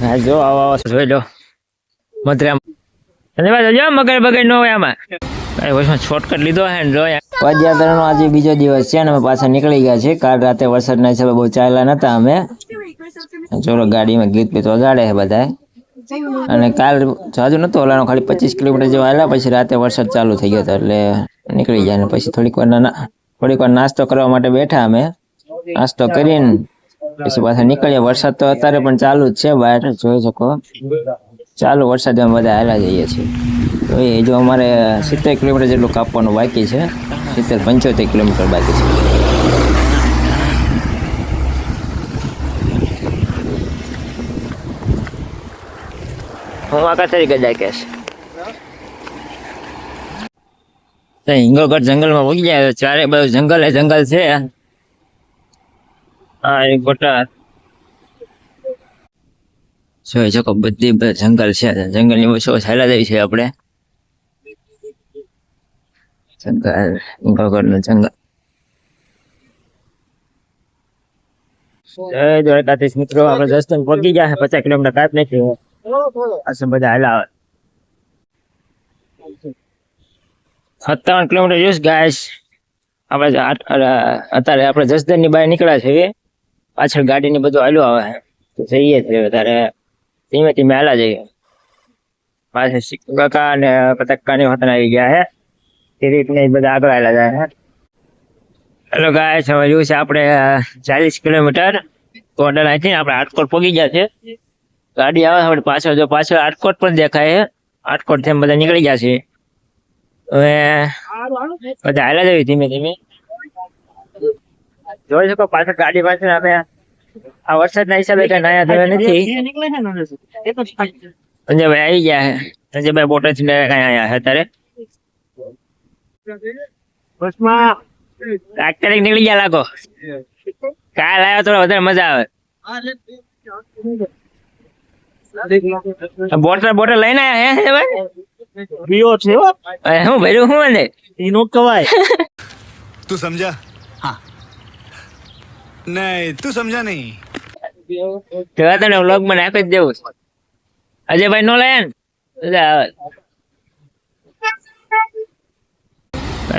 હા જો આવો આવો. જોઈ લો. મધરામ. ધન્યવાદ જો મગર બગર નો હોય આમાં. કઈ વર્ષમાં શોર્ટકટ લીધો હે ને જોયા પદયાત્રાનો આજે બીજો દિવસ છે અને અમે પાછા નીકળી ગયા છે કાલ રાતે વરસાદના હિસાબે બહુ ચાલ્યા નતા અમે. ચોરો ગાડીમાં ગીત બીત વગાડે છે બધા અને કાલ જાજુ નતો ઓલાનો ખાલી પચીસ કિલોમીટર જેવા આવેલા પછી રાતે વરસાદ ચાલુ થઈ ગયો હતો એટલે નીકળી ગયા ને પછી થોડીક વાર ના થોડીક વાર નાસ્તો કરવા માટે બેઠા અમે. નાસ્તો કરીને પછી પાછા નીકળ્યા વરસાદ તો અત્યારે પણ ચાલુ જ છે. બહાર જોઈ શકો. ચાલુ વરસાદ અમે બધા હાલા જઈએ છીએ. તો એ જો અમારે સિત્તેર કિલોમીટર જેટલું કાપવાનું બાકી છે. સિત્તેર પંચોતેર કિલોમીટર બાકી છે. હું આકાશ તરીકે જાય કેશ તો હિંગોગઢ જંગલમાં પહોંચી ગયા ચારે બાજુ જંગલ એ જંગલ છે. હા એક ગોટા જોઈ શકો બધી જંગલ છે જંગલની વચ્ચે ચાલ્યા જાય છે આપણે. જંગલ હિંગોગઢનું જંગલ. જય દ્વારકાધીશ મિત્રો આપણે દર્શન પહોંચી ગયા છે પચાસ કિલોમીટર કાપ નથી આસમ બધા હાલા સત્તાવન કિલોમીટર જોઈશ ગાય આપણે અત્યારે આપણે જસદનની બહાર નીકળ્યા છીએ. પાછળ ગાડીની બધું હાલ્યું આવે તો જઈએ છીએ અત્યારે ધીમે ધીમે હાલા જઈએ. પાછળ સિક્કુ કાકા અને પતક્કા ની વતન આવી ગયા હે કિરીટ ને ઈ બધા આગળ હાલા જાય હે હેલો ગાઈસ હવે જોયું છે આપણે ચાલીસ કિલોમીટર. ટોટલ અહીંથી આપણે આટકોટ પહોંચી ગયા છે ગાડી આવે આપણે પાછળ જો પાછળ આટકોટ પણ દેખાય છે. આટકોટથી બધા નીકળી ગયા છે હવે બધા હાલા જઈએ ધીમે ધીમે. જોઈ શકો પાછળ ગાડી પાછળ અમે આ વરસાદના હિસાબે કઈ નાયા ધોયા નથી. સંજયભાઈ આવી ગયા છે. સંજયભાઈ બોટલથી કઈ આયા છે અત્યારે. નીકળી ગયા લાગો. કાલ વધારે મજા આવે. બોટલ લઈને હે ભાઈ? બીઓ છે હું. ને તું સમજા? નહીં, તું સમજા નહીં. જવા તને વ્લોગમાં નાખી જ દેવું અજયભાઈ, નો લે ને?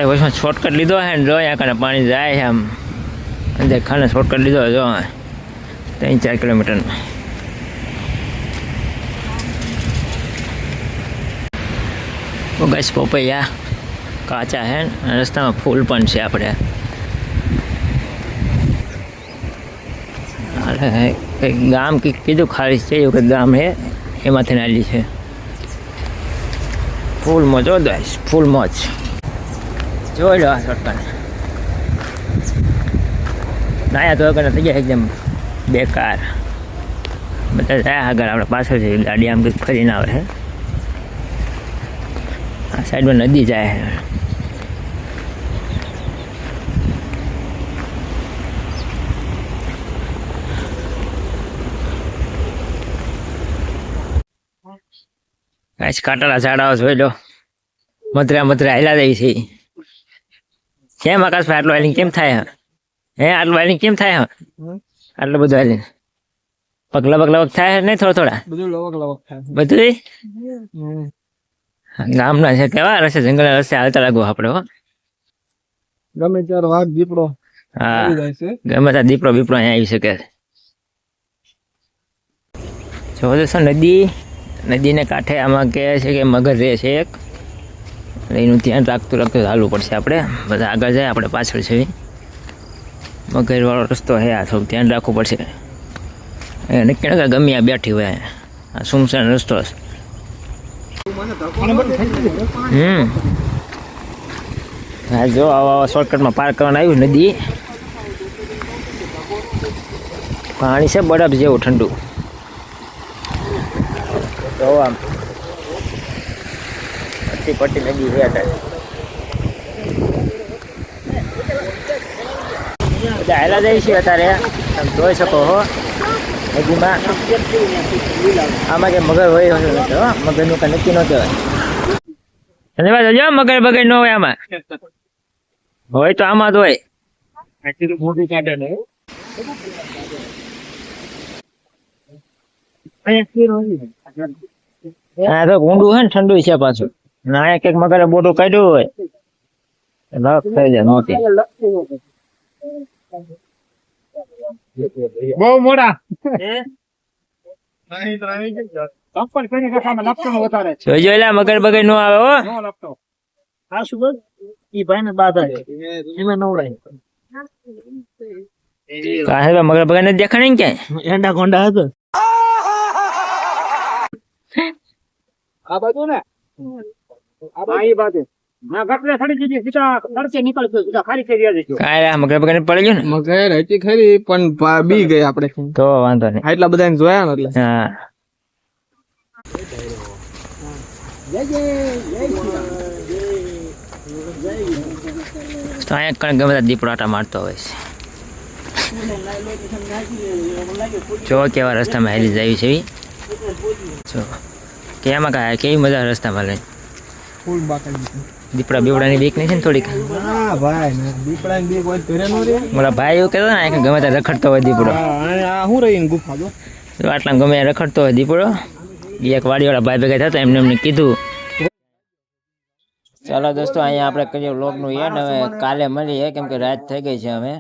વચમાં શોર્ટકટ લીધો છે ને, જો અહીંયા કને પાણી જાય છે આમ. અંદર ખાને શોર્ટકટ લીધો જો ત્રણ ચાર કિલોમીટર કિલોમીટરનો ઓગસ પોપૈયા કાચા છે રસ્તામાં ફૂલ પણ છે આપણે. કંઈક ગામ કંઈક કીધું ખાલી છે, એવું કંઈક ગામ હે એમાંથી નાલી છે. ફૂલ મોજ હો દઈશ ફૂલ મોજ. જોઈ લો આ શોર્ટકટ નાયા તો વગર થઈ ગયા એકદમ બેકાર. બધા જાય આગળ, આપણે પાછળ છે ગાડી આમ કંઈક ફરીને આવે. છે આ સાઈડમાં નદી જાય. છે કાંઈ કાંટાળા ઝાડાઓ જોઈ લો. મધરા મધરા હેલા જાય છે. કેમ આકાશભાઈ આટલું હાલીને કેમ થાય હે? આટલું હાલીને કેમ થાય આટલું બધું હાલીને પગલા પગલા વખત થાય નહીં થોડા થોડા? બધું લવક લવક થાય. બધું ગામના છે કેવા રસ્તે જંગલ રસ્તે હાલતા લાગુ આપણે હો. ગમે ત્યારે વાઘ દીપડો હા છે. ગમે ત્યાં દીપડો બીપડો અહીંયા આવી શકે. તો નદી. નદીને કાંઠે આમાં કહે છે કે મગર રહે છે એક. એનું ધ્યાન રાખતું રાખતું ચાલવું પડશે આપણે. બધા આગળ જાય, આપણે પાછળ છે મગરવાળો રસ્તો હે આ થોડું ધ્યાન રાખવું પડશે. એ નક્કી ગમે આ બેઠી હોય. આ સુમસાન રસ્તો છે. હમ. હા જો આવા આવા શોર્ટકટમાં પાર કરવાનું આવ્યું નદી. પાણી છે બરફ જેવું ઠંડુ. જો પટ્ટી પટ્ટી નદી રહ્યા અત્યારે બધા હાલા જાય છે અત્યારે. તમે જોઈ શકો હો. નદીમાં. આમાં કે મગર હોય હો. મગરનું કાંઈ નક્કી ન કહેવાય. ધન્યવાદ જો મગર બગર ન હોય આમાં. હોય તો આમાં જ હોય. મોટી કાઢે ને આ તો ઊંડું હે ને ઠંડુ છે પાછું. ના અહીંયા કંઈક મગરે બોટું કાઢ્યું હોય લક થઈ જાય નોતી. બહુ મોડા. મગર બગર નો આવે હો. શું બોલ? ઈ ભાઈ ને બાધા એમાં નવડાય કાહે મગર બગર ને દેખાણે ને ક્યાંય? એંડા કોંડા હતો. આ બાજુ ને? આ બાજુ? ના ગટલે થડી દીધી સીધા તડકે નીકળતો સીધા ખાલી કરી દેજો કાંઈ રે, મગર બગર ને પડી ગયું ને? મગર હતી ખરી પણ બી ગઈ આપણે. તો વાંધો નહીં. એટલા બધા જોયા એટલે. હા. તો અહીંયા કણ ગમે ત્યાં દીપડો મારતો હોય છે. જો કેવા રસ્તામાં હેલી જાય છે. જો કેમાં કાંઈ કેવી મજા રસ્તામાં લઈ? ફૂલ બાકી દીધું. દીપડા બીવડાની બીક નહીં છે ને થોડીક? ના ભાઈ ના. દીપડા બી ઘરે નો રે મારા ભાઈ એવું કહેતો ને ગમે ત્યાં રખડતો હોય દીપડો. હા, આ રહી ગુફા જો. આટલા ગમે રખડતો હોય દીપડો. એક વાડીવાળા ભાઈ ભેગા થતા એમને એમને કીધું. ચાલો દોસ્તો અહીંયા આપણે કરીએ વ્લોગનું એડ હવે કાલે મળીએ કેમ કે રાત થઈ ગઈ છે હવે.